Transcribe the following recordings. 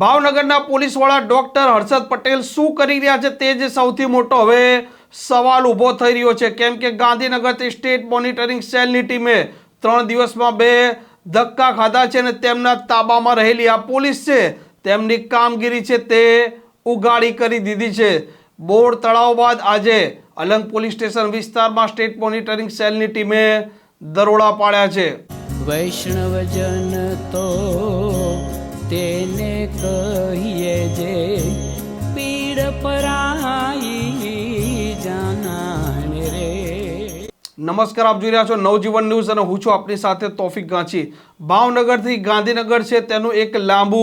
ભાવનગરના પોલીસવાળા ડોક્ટર હર્ષદ પટેલ શું કરી રહ્યા છે તે જ સૌથી મોટો હવે સવાલ ઊભો થઈ રહ્યો છે. કેમ કે ગાંધીનગરથી સ્ટેટ મોનિટરિંગ સેલની ટીમે ત્રણ દિવસમાં બે ધક્કા ખાધા છે અને તેમના તાબામાં રહેલી આ પોલીસ છે તેમની કામગીરી છે તે ઉગાડી કરી દીધી છે. બોર તળાવ બાદ આજે અલંગ પોલીસ સ્ટેશન વિસ્તારમાં સ્ટેટ મોનિટરિંગ સેલની ટીમે દરોડા પાડ્યા છે. વૈષ્ણવજન તો કહીએ જે પીડ પરાઈ જાનાને રે. નમસ્કાર, આપ જોઈ રહ્યા છો નવજીવન ન્યૂઝ અને હું છું આપની સાથે તોફિક ગાંચી. ભાવનગરથી ગાંધીનગર છે તેનું એક લાંબુ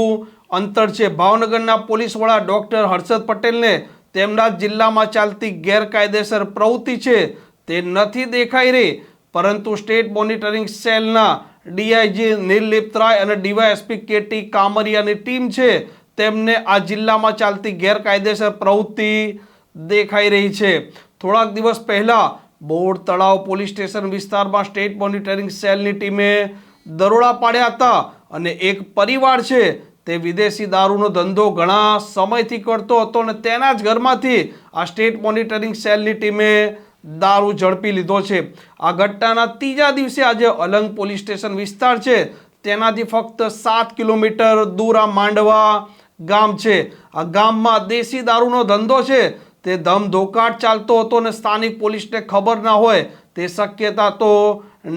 અંતર છે. ભાવનગરના પોલીસવાળા ડૉક્ટર હર્ષદ પટેલને તેમના જિલ્લામાં ચાલતી ગેરકાયદેસર પ્રવૃત્તિ છે તે નથી દેખાઈ રહી, પરંતુ સ્ટેટ મોનિટરિંગ સેલના ડીઆઈજી નીલ રાય અને ડીવાયએસપી કેટી કામરિયાની ટીમ છે, તેમને આ જિલ્લામાં ચાલતી ગેરકાયદેસર પ્રવૃત્તિ દેખાઈ રહી છે. થોડાક દિવસ પહેલાં બોર તળાવ પોલીસ સ્ટેશન વિસ્તારમાં સ્ટેટ મોનિટરિંગ સેલની ટીમે દરોડા પાડ્યા હતા અને એક પરિવાર છે, તે વિદેશી દારૂનો ધંધો ઘણા સમયથી કરતો હતો અને તેના જ ઘરમાંથી આ સ્ટેટ મોનિટરિંગ સેલની ટીમે દારૂ ઝડપી લીધો છે. આ ઘટનાના ત્રીજા દિવસે આજે અલંગ પોલીસ સ્ટેશન વિસ્તાર છે. તેનાથી ફક્ત સાત કિલોમીટર દૂર આ માંડવા ગામ છે. આ ગામમાં દેશી દારૂનો ધંધો છે. તે ધમધોકાટ ચાલતો હતો અને સ્થાનિક પોલીસને ખબર ના હોય તે શક્યતા તો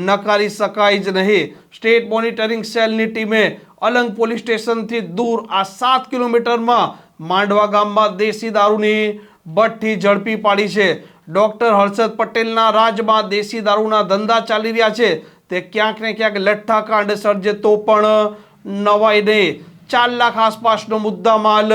નકારી શકાય જ નહીં. સ્ટેટ મોનિટરિંગ સેલની ટીમે અલંગ પોલીસ સ્ટેશનથી દૂર આ સાત કિલોમીટરમાં માંડવા ગામમાં દેશી દારૂની ભઠ્ઠી ઝડપી પાડી છે. ડોક્ટર હર્ષદ પટેલના રાજમાં દેશી દારૂના ધંધા ચાલી રહ્યા છે. તે ક્યાંક ને ક્યાંક લઠ્ઠાકાંડ સર્જે તો પણ નવાઈ નહીં ચાર લાખ આસપાસનો મુદ્દા માલ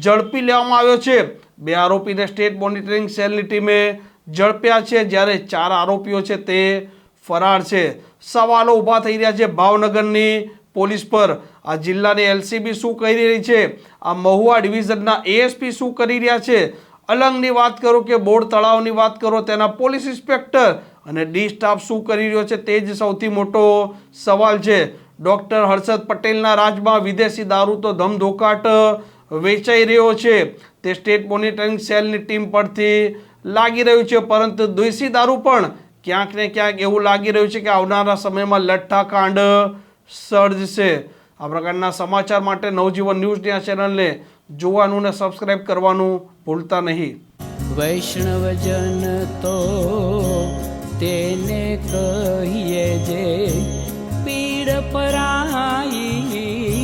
ઝડપી લેવામાં આવ્યો છે. બે આરોપીને સ્ટેટ મોનિટરિંગ સેલની ટીમે ઝડપ્યા છે. જ્યારે ચાર આરોપીઓ છે તે ફરાર છે. સવાલો ઊભા થઈ રહ્યા છે ભાવનગરની પોલીસ પર. આ જિલ્લાની એલસીબી શું કરી રહી છે? આ મહુવા ડિવિઝનના એએસપી શું કરી રહ્યા છે? અલંગની વાત કરો કે બોર્ડ તળાવની વાત કરો, તેના પોલીસ ઇન્સ્પેક્ટર અને ડી સ્ટાફ શું કરી રહ્યો છે તે જ સૌથી મોટો સવાલ છે. ડૉક્ટર હર્ષદ પટેલના રાજમાં વિદેશી દારૂ તો ધમધોકાટ વેચાઈ રહ્યો છે. તે સ્ટેટ મોનિટરિંગ સેલની ટીમ પરથી લાગી રહ્યું છે, પરંતુ દેશી દારૂ પણ ક્યાંક ને ક્યાંક એવું લાગી રહ્યું છે કે આવનારા સમયમાં લઠ્ઠાકાંડ સર્જશે. આ પ્રકારના સમાચાર માટે નવજીવન ન્યૂઝની આ ચેનલને જોવાનું ને સબસ્ક્રાઈબ કરવાનું ભૂલતા નહીં. વૈષ્ણવજન તો તેને કહીએ જે પીડ પરાઈ